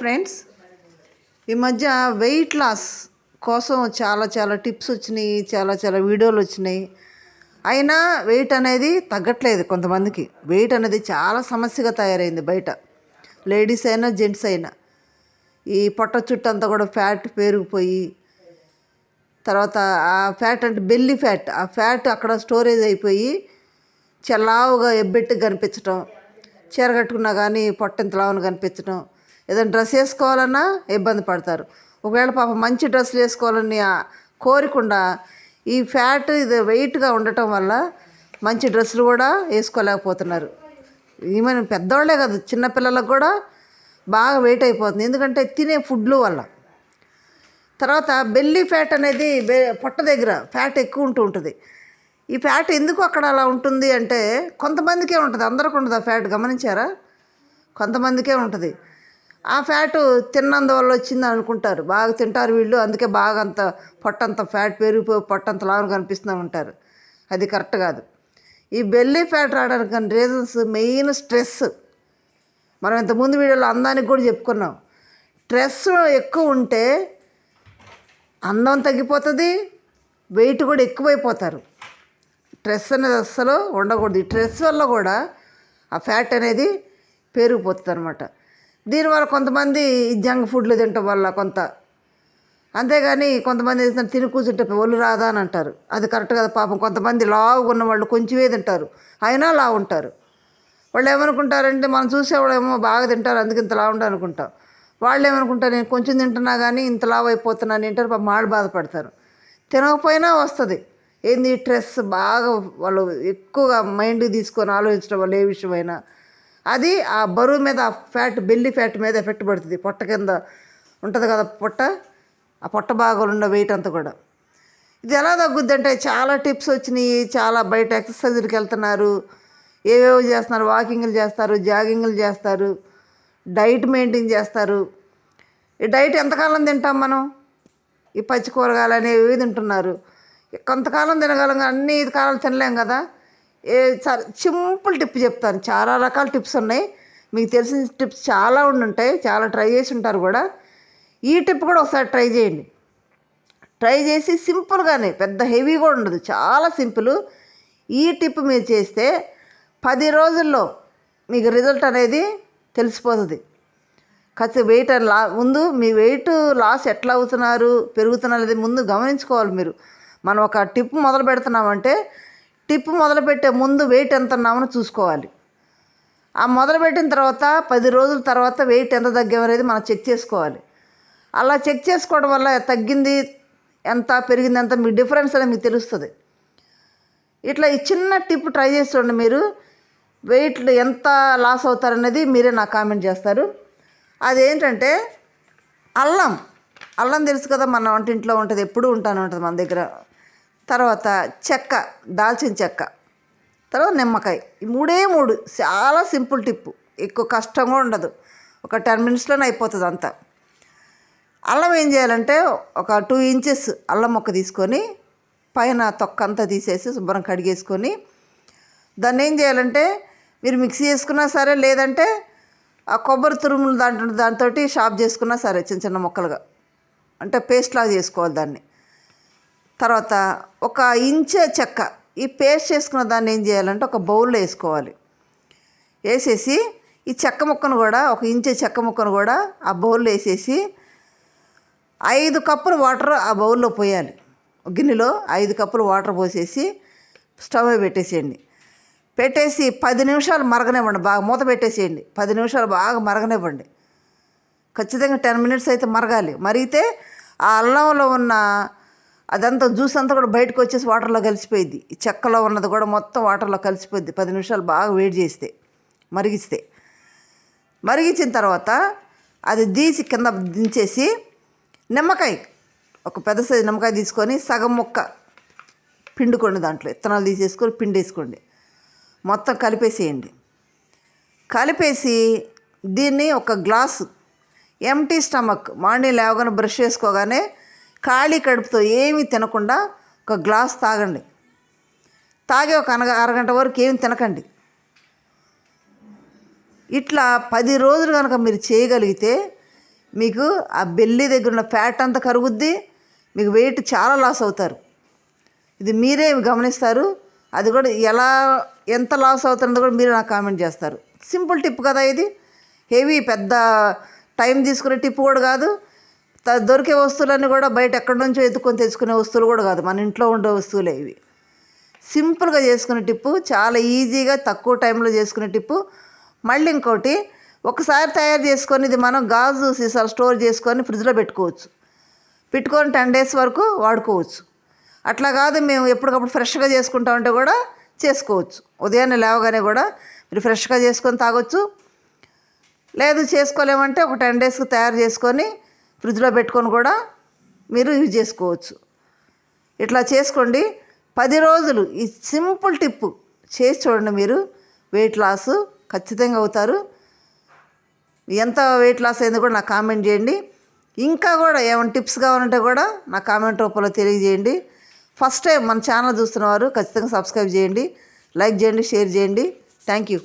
Friends? ఈ మధ్య weight loss కోసం చాలా చాలా టిప్స్ వచ్చినాయి చాలా చాలా వీడియోలు వచ్చినాయి. అయినా వెయిట్ అనేది తగ్గట్లేదు కొంతమందికి. వెయిట్ అనేది చాలా సమస్యగా తయారైంది బయట. లేడీస్ అయినా జెంట్స్ అయినా. ఈ పొట్ట చుట్టూ అంతా కూడా ఫ్యాట్ పెరిగిపోయి తర్వాత ఆ ఫ్యాట్ అంటే బెల్లి ఫ్యాట్. ఆ ఫ్యాట్ అక్కడ స్టోరేజ్ అయిపోయి చల్లావుగా ఎబ్బెట్టి కనిపించటం చీర కట్టుకున్నా కానీ పొట్ట ఇంత కనిపించడం ఏదైనా డ్రెస్ వేసుకోవాలన్నా ఇబ్బంది పడతారు. ఒకవేళ పాపం మంచి డ్రెస్సులు వేసుకోవాలని కోరకుండా కోరికుండా ఈ ఫ్యాట్ ఇది వెయిట్గా ఉండటం వల్ల మంచి డ్రెస్సులు కూడా వేసుకోలేకపోతున్నారు. ఈమెన్ పెద్దవాళ్ళే కాదు చిన్నపిల్లలకు కూడా బాగా వెయిట్ అయిపోతుంది. ఎందుకంటే తినే ఫుడ్లు వల్ల. తర్వాత బెల్లీ ఫ్యాట్ అనేది బె పొట్ట దగ్గర ఫ్యాట్ ఎక్కువ ఉంటూ ఉంటుంది. ఈ ఫ్యాట్ ఎందుకు అక్కడ అలా ఉంటుంది అంటే కొంతమందికే ఉంటుంది. అందరికి ఉండదు ఆ ఫ్యాట్? గమనించారా? కొంతమందికే ఉంటుంది. ఆ ఫ్యాట్ తిన్నందువల్ల వచ్చింది అనుకుంటారు. బాగా తింటారు వీళ్ళు. అందుకే బాగా అంత పొట్టంత ఫ్యాట్ పెరిగిపోయి పొట్టంత లాగా కనిపిస్తూ ఉంటారు అది కరెక్ట్ కాదు. ఈ బెల్లీ ఫ్యాట్ రావడానికి కానీ రీజన్స్ మెయిన్ స్ట్రెస్. మనం ఇంతకుముందు వీడియోలో అందానికి కూడా చెప్పుకున్నాం. స్ట్రెస్ ఎక్కువ ఉంటే అందం తగ్గిపోతుంది వెయిట్ కూడా ఎక్కువైపోతారు. స్ట్రెస్ అనేది అస్సలు ఉండకూడదు. ఈ స్ట్రెస్ వల్ల కూడా ఆ ఫ్యాట్ అనేది పెరిగిపోతుంది అనమాట దీనివల్ల కొంతమంది జంక్ ఫుడ్లు తినటం వల్ల కొంత. అంతేగాని కొంతమంది ఏంటంటే తిని కూర్చుంటే ఒళ్ళు రాదా అని అంటారు. అది కరెక్ట్ కదా పాపం. కొంతమంది లావుగా ఉన్న వాళ్ళు కొంచెమే తింటారు. అయినా లావు ఉంటారు. వాళ్ళు ఏమనుకుంటారంటే మనం చూసేవాళ్ళేమో బాగా తింటారు అందుకే ఇంత లావు అనుకుంటాం. వాళ్ళు ఏమనుకుంటారు నేను కొంచెం తింటున్నా కానీ ఇంత లావు అయిపోతున్నాను తింటారు పాపం మాడు బాధపడతారు. తినకపోయినా వస్తుంది. ఏంది స్ట్రెస్? బాగా వాళ్ళు ఎక్కువగా మైండ్కి తీసుకొని ఆలోచించడం వల్ల ఏ విషయమైనా అది ఆ బరువు మీద ఆ ఫ్యాట్ బెల్లి ఫ్యాట్ మీద ఎఫెక్ట్ పడుతుంది. పొట్ట కింద ఉంటుంది కదా పొట్ట? ఆ పొట్ట భాగంలో ఉన్న వెయిట్ అంతా కూడా. ఇది ఎలా తగ్గుద్ది అంటే చాలా టిప్స్ వచ్చినాయి చాలా బయట ఎక్సర్సైజులకి వెళ్తున్నారు ఏవేవో చేస్తున్నారు వాకింగ్లు చేస్తారు జాగింగ్లు చేస్తారు డైట్ మెయింటైన్ చేస్తారు. ఈ డైట్ ఎంతకాలం తింటాం మనం? ఈ పచ్చి కూరగాయలు అనేవి తింటున్నారు. కొంతకాలం తినగలం అన్ని అన్ని కాలాలు తినలేం కదా? ఏ సరే సింపుల్ టిప్ చెప్తాను. చాలా రకాల టిప్స్ ఉన్నాయి. మీకు తెలిసిన టిప్స్ చాలా ఉండి ఉంటాయి చాలా ట్రై చేసి ఉంటారు కూడా. ఈ టిప్ కూడా ఒకసారి ట్రై చేయండి. ట్రై చేసి సింపుల్గానే పెద్ద హెవీ కూడా ఉండదు. చాలా సింపుల్. ఈ టిప్ మీరు చేస్తే పది రోజుల్లో మీకు రిజల్ట్ అనేది తెలిసిపోతుంది. ఖచ్చితంగా వెయిట్ లా ముందు మీ వెయిట్ లాస్ ఎట్లా అవుతున్నారు పెరుగుతున్నారు అనేది ముందు గమనించుకోవాలి మీరు. మనం ఒక టిప్ మొదలు పెడుతున్నామంటే టిప్ మొదలుపెట్టే ముందు వెయిట్ ఎంత ఉన్నామని చూసుకోవాలి. ఆ మొదలుపెట్టిన తర్వాత పది రోజుల తర్వాత వెయిట్ ఎంత తగ్గామనేది మనం చెక్ చేసుకోవాలి. అలా చెక్ చేసుకోవడం వల్ల తగ్గింది ఎంత పెరిగింది ఎంత మీ డిఫరెన్స్ అనేది మీకు తెలుస్తుంది. ఇట్లా ఈ చిన్న టిప్ ట్రై చేసి చూడండి మీరు. వెయిట్ ఎంత లాస్ అవుతారనేది మీరే నాకు కామెంట్ చేస్తారు. అదేంటంటే అల్లం అల్లం తెలుసు కదా మన వంటింట్లో ఉంటుంది ఎప్పుడూ ఉంటాను ఉంటుంది మన దగ్గర. తర్వాత చెక్క దాల్చిన చెక్క తర్వాత నిమ్మకాయ. ఈ మూడే మూడు. చాలా సింపుల్ టిప్పు ఎక్కువ కష్టంగా ఉండదు. ఒక టెన్ మినిట్స్లోనే అయిపోతుంది అంతా. అల్లం ఏం చేయాలంటే ఒక టూ ఇంచెస్ అల్లం మొక్క తీసుకొని పైన తొక్క అంతా తీసేసి శుభ్రం కడిగేసుకొని దాన్ని ఏం చేయాలంటే మీరు మిక్సీ చేసుకున్నా సరే లేదంటే ఆ కొబ్బరి తురుములు దాంట్లో దాంతో షాప్ చేసుకున్నా సరే చిన్న చిన్న ముక్కలుగా. అంటే పేస్ట్లాగా చేసుకోవాలి దాన్ని. తర్వాత ఒక ఇంచే చెక్క ఈ పేస్ట్ చేసుకున్న దాన్ని ఏం చేయాలంటే ఒక బౌల్లో వేసుకోవాలి. వేసేసి ఈ చెక్క ముక్కను కూడా ఒక ఇంచే చెక్క ముక్కను కూడా ఆ బౌల్లో వేసేసి ఐదు కప్పులు వాటర్ ఆ బౌల్లో పోయాలి. గిన్నెలో ఐదు కప్పులు వాటర్ పోసేసి స్టవ్ పెట్టేసేయండి. పెట్టేసి పది నిమిషాలు మరగనివ్వండి బాగా మూత పెట్టేసేయండి. పది నిమిషాలు బాగా మరగనివ్వండి. ఖచ్చితంగా టెన్ మినిట్స్ అయితే మరగాలి. మరిగితే ఆ అల్లంలో ఉన్న అదంతా జ్యూస్ అంతా కూడా బయటకు వచ్చేసి వాటర్లో కలిసిపోయింది. చెక్కలో ఉన్నది కూడా మొత్తం వాటర్లో కలిసిపోయింది. పది నిమిషాలు బాగా వేడి చేస్తే మరిగిస్తే. మరిగించిన తర్వాత అది తీసి కింద దించేసి నిమ్మకాయ ఒక పెద్ద సైజు నిమ్మకాయ తీసుకొని సగం ముక్క పిండుకోండి దాంట్లో. ఇత్తనాలు తీసేసుకొని పిండేసుకోండి. మొత్తం కలిపేసేయండి. కలిపేసి దీన్ని ఒక గ్లాసు ఎంటీ స్టమక్ మార్నింగ్ లేవగానే బ్రష్ చేసుకోగానే ఖాళీ కడుపుతో ఏమీ తినకుండా ఒక గ్లాస్ తాగండి. తాగే ఒక అనగ అరగంట వరకు ఏమి తినకండి. ఇట్లా పది రోజులు కనుక మీరు చేయగలిగితే మీకు ఆ బెల్లి దగ్గర ఉన్న ఫ్యాట్ అంతా కరుగుద్ది మీకు వెయిట్ చాలా లాస్ అవుతారు. ఇది మీరే గమనిస్తారు. అది కూడా ఎలా ఎంత లాస్ అవుతుందో కూడా మీరు నాకు కామెంట్ చేస్తారు. సింపుల్ టిప్ కదా ఇది. హెవీ పెద్ద టైం తీసుకునే టిప్ కూడా కాదు. దొరికే వస్తువులన్నీ కూడా బయట ఎక్కడి నుంచో ఎత్తుకొని తెచ్చుకునే వస్తువులు కూడా కాదు. మన ఇంట్లో ఉండే వస్తువులే ఇవి. సింపుల్గా చేసుకునే టిప్పు చాలా ఈజీగా తక్కువ టైంలో చేసుకునే టిప్పు. మళ్ళీ ఇంకోటి ఒకసారి తయారు చేసుకొని ఇది మనం గాజు సీసాలు స్టోర్ చేసుకొని ఫ్రిడ్జ్లో పెట్టుకోవచ్చు. పెట్టుకొని టెన్ డేస్ వరకు వాడుకోవచ్చు. అట్లా కాదు మేము ఎప్పటికప్పుడు ఫ్రెష్గా చేసుకుంటా ఉంటే కూడా చేసుకోవచ్చు. ఉదయాన్నే లేవగానే కూడా మీరు ఫ్రెష్గా చేసుకొని తాగొచ్చు. లేదు చేసుకోలేమంటే ఒక టెన్ డేస్కి తయారు చేసుకొని ఫ్రిడ్జ్లో పెట్టుకొని కూడా మీరు యూజ్ చేసుకోవచ్చు. ఇట్లా చేసుకోండి. పది రోజులు ఈ సింపుల్ టిప్పు చేసి చూడండి మీరు. వెయిట్ లాస్ ఖచ్చితంగా అవుతారు. ఎంత వెయిట్ లాస్ అయిందో కూడా నాకు కామెంట్ చేయండి. ఇంకా కూడా ఏమైనా టిప్స్ కావాలంటే కూడా నా కామెంట్ రూపంలో తెలియజేయండి. ఫస్ట్ టైం మన ఛానల్ చూస్తున్నవారు ఖచ్చితంగా సబ్స్క్రైబ్ చేయండి. లైక్ చేయండి షేర్ చేయండి. Thank you.